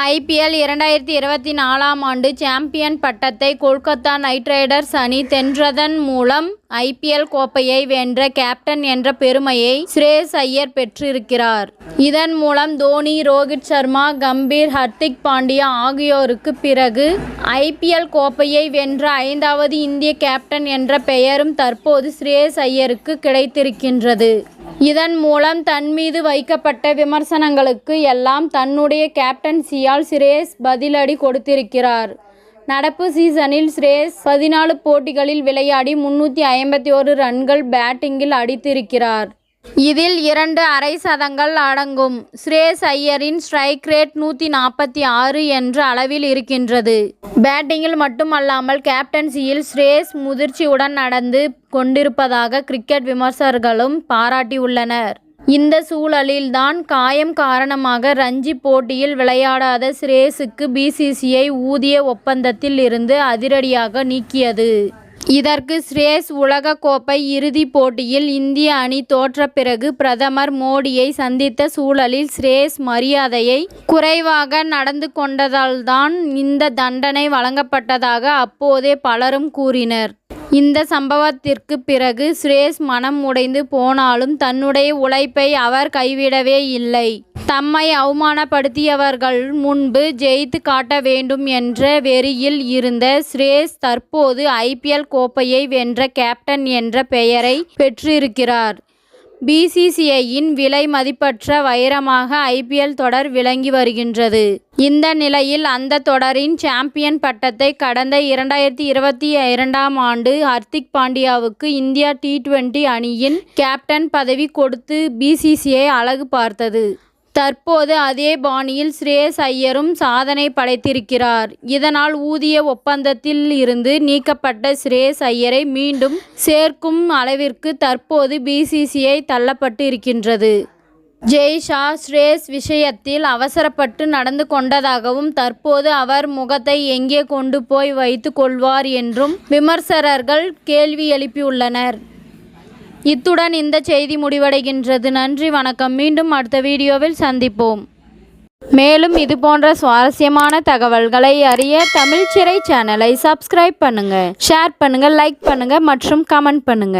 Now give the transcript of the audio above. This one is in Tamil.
ஐபிஎல் இரண்டாயிரத்தி இருபத்தி நாலாம் ஆண்டு சாம்பியன் பட்டத்தை கொல்கத்தா நைட் ரைடர்ஸ் அணி தென்றதன் மூலம் ஐபிஎல் கோப்பையை வென்ற கேப்டன் என்ற பெருமையை ஸ்ரேயஸ் ஐயர் பெற்றிருக்கிறார். இதன் மூலம் தோனி ரோஹித் சர்மா கம்பீர் ஹர்திக் பாண்டியா ஆகியோருக்கு பிறகு ஐபிஎல் கோப்பையை வென்ற ஐந்தாவது இந்திய கேப்டன் என்ற பெயரும் தற்போது ஸ்ரேயஸ் ஐயருக்கு கிடைத்திருக்கின்றது. இதன் மூலம் தன் மீது வைக்கப்பட்ட விமர்சனங்களுக்கு எல்லாம் தன்னுடைய கேப்டன்சியால் சிரேஸ் பதிலடி கொடுத்திருக்கிறார். நடப்பு சீசனில் சிரேஸ் பதினாலு போட்டிகளில் விளையாடி முன்னூற்றி ஐம்பத்தி ஒரு ரன்கள் பேட்டிங்கில் அடித்திருக்கிறார். இதில் இரண்டு அரை சதங்கள் அடங்கும். ஸ்ரேஸ் ஐயரின் ஸ்ட்ரைக் ரேட் நூற்றி நாற்பத்தி ஆறு என்ற அளவில் இருக்கின்றது. பேட்டிங்கில் மட்டுமல்லாமல் கேப்டன்சியில் ஸ்ரேஸ் முதிர்ச்சியுடன் நடந்து கொண்டிருப்பதாக கிரிக்கெட் விமர்சகர்களும் பாராட்டியுள்ளனர். இந்த சூழலில்தான் காயம் காரணமாக ரஞ்சி போட்டியில் விளையாடாத ஸ்ரேஸுக்கு பிசிசிஐ ஊதிய ஒப்பந்தத்தில் இருந்து அதிரடியாக நீக்கியது. இதற்கு ஸ்ரேஸ் உலகக்கோப்பை இறுதிப் போட்டியில் இந்திய அணி தோற்ற பிறகு பிரதமர் மோடியை சந்தித்த சூழலில் ஸ்ரேஸ் மரியாதையை குறைவாக நடந்து கொண்டதால்தான் இந்த தண்டனை வழங்கப்பட்டதாக அப்போதே பலரும் கூறினர். இந்த சம்பவத்திற்கு பிறகு சுரேஷ் மனம் உடைந்து போனாலும் தன்னுடைய உழைப்பை அவர் கைவிடவே இல்லை. தம்மை அவமானப்படுத்தியவர்கள் முன்பு ஜெயித்து காட்ட வேண்டும் என்ற வெறியில் இருந்த ஸ்ரேஸ் தற்போது ஐபிஎல் கோப்பையை வென்ற கேப்டன் என்ற பெயரை பெற்றிருக்கிறார். பிசிசிஐயின் விலை மதிப்பற்ற வைரமாக ஐபிஎல் தொடர் விளங்கி வருகின்றது. இந்த நிலையில் அந்த தொடரின் சாம்பியன் பட்டத்தை கடந்த இரண்டாயிரத்தி இருபத்தி இரண்டாம் ஆண்டு ஹர்திக் பாண்டியாவுக்கு இந்தியா டி டுவெண்டி அணியின் கேப்டன் பதவி கொடுத்து பிசிசிஐ அழகு பார்த்தது. தற்போது அதே பாணியில் ஸ்ரேயஸ் ஐயரும் சாதனை படைத்திருக்கிறார். இதனால் ஊதிய ஒப்பந்தத்தில் இருந்து நீக்கப்பட்ட ஸ்ரேயஸ் ஐயரை மீண்டும் சேர்க்கும் அளவிற்கு தற்போது பிசிசிஐ தள்ளப்பட்டு இருக்கின்றது. ஜெய்ஷா ஸ்ரேஸ் விஷயத்தில் அவசரப்பட்டு நடந்து கொண்டதாகவும் தற்போது அவர் முகத்தை எங்கே கொண்டு போய் வைத்து கொள்வார் என்றும் விமர்சகர்கள் கேள்வி எழுப்பியுள்ளனர். இத்துடன் இந்த செய்தி முடிவடைகின்றது. நன்றி வணக்கம். மீண்டும் அடுத்த வீடியோவில் சந்திப்போம். மேலும் இது போன்ற சுவாரஸ்யமான தகவல்களை அறிய தமிழ் சிறை சேனலை சப்ஸ்கிரைப் பண்ணுங்க. ஷேர் பண்ணுங்க லைக் பண்ணுங்க மற்றும் கமெண்ட் பண்ணுங்க.